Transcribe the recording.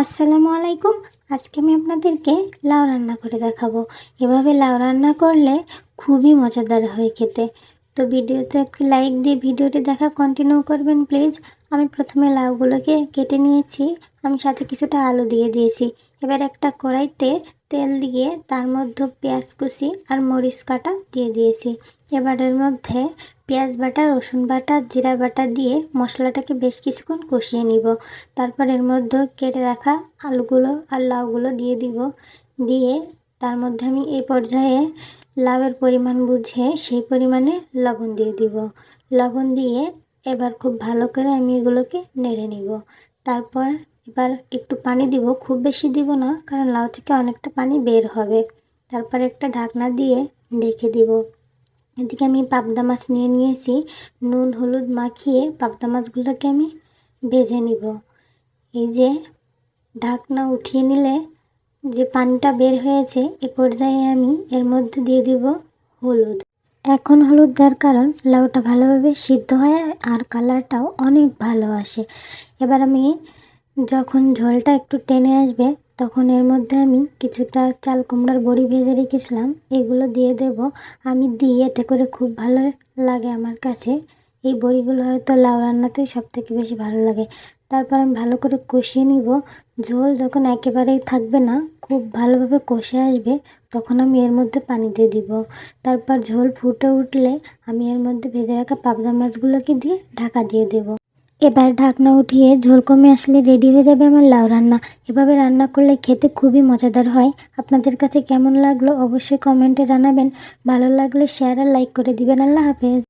আসসালামু আলাইকুম। আজকে আমি আপনাদেরকে লাউ রান্না করে দেখাবো। এভাবে লাউ রান্না করলে খুবই মজাদার হয় খেতে। তো ভিডিওতে একটু লাইক দিয়ে ভিডিওটি দেখা কন্টিনিউ করবেন প্লিজ আমি প্রথমে লাউগুলোকে কেটে নিয়েছি। আমি সাথে কিছুটা আলু দিয়ে দিয়েছি। এবার একটা কড়াইতে তেল দিয়ে তার মধ্যে পেঁয়াজ কুচি আর মরিচ কাটা দিয়ে দিয়েছি। এবার এর মধ্যে পেঁয়াজ বাটা, রসুন বাটা, জিরা বাটা দিয়ে মশলাটাকে বেশ কিছুক্ষণ কষিয়ে নিব। তারপর এর মধ্যে কেটে রাখা আলুগুলো আর লাউগুলো দিয়ে দিব। দিয়ে তার মধ্যে আমি এই পর্যায়ে লাউয়ের পরিমাণ বুঝে সেই পরিমাণে লবণ দিয়ে দিব। লবণ দিয়ে এবার খুব ভালো করে আমি এগুলোকে নেড়ে নিব। তারপর এবার একটু পানি দিব, খুব বেশি দিব না, কারণ লাউ থেকে অনেকটা পানি বের হবে। তারপর একটা ঢাকনা দিয়ে ঢেকে দিব। এদিকে আমি পাবদা মাছ নিয়ে নিয়েছি, নুন, হলুদ মাখিয়ে পাবদা মাছগুলোকে আমি ভেজে নিব। এই যে ঢাকনা উঠিয়ে নিলে যে পানিটা বের হয়েছে, এ পর্যায়ে আমি এর মধ্যে দিয়ে দিব হলুদ। এখন হলুদ দেওয়ার কারণ লাউটা ভালোভাবে সিদ্ধ হয় আর কালারটাও অনেক ভালো আসে। এবার আমি যখন ঝোলটা একটু টেনে আসবে, তখন এর মধ্যে আমি কিছুটা চাল কুমড়ার বড়ি ভেজে রেখেছিলাম। এগুলো দিয়ে দেব। আমি দিই এতে করে খুব ভালো লাগে আমার কাছে। এই বড়িগুলো হয়তো লাউ রান্নাতে সব থেকে বেশি ভালো লাগে। তারপর আমি ভালো করে কষিয়ে নিব। ঝোল যখন একেবারেই থাকবে না, খুব ভালোভাবে কষে আসবে, তখন আমি এর মধ্যে পানি দিয়ে দিব। তারপর ঝোল ফুটে উঠলে আমি এর মধ্যে ভেজে রাখা পাবদা মাছগুলোকে দিয়ে ঢাকা দিয়ে দেব। এবার ঢাকনা উঠিয়ে ঝোল কমে আসলে রেডি হয়ে যাবে আমার লাউ রান্না। এভাবে রান্না করলে খেতে খুবই মজাদার হয়। আপনাদের কাছে কেমন লাগল অবশ্যই কমেন্টে জানাবেন। ভালো লাগলে শেয়ার আর লাইক করে দিবেন। আল্লাহ হাফেজ।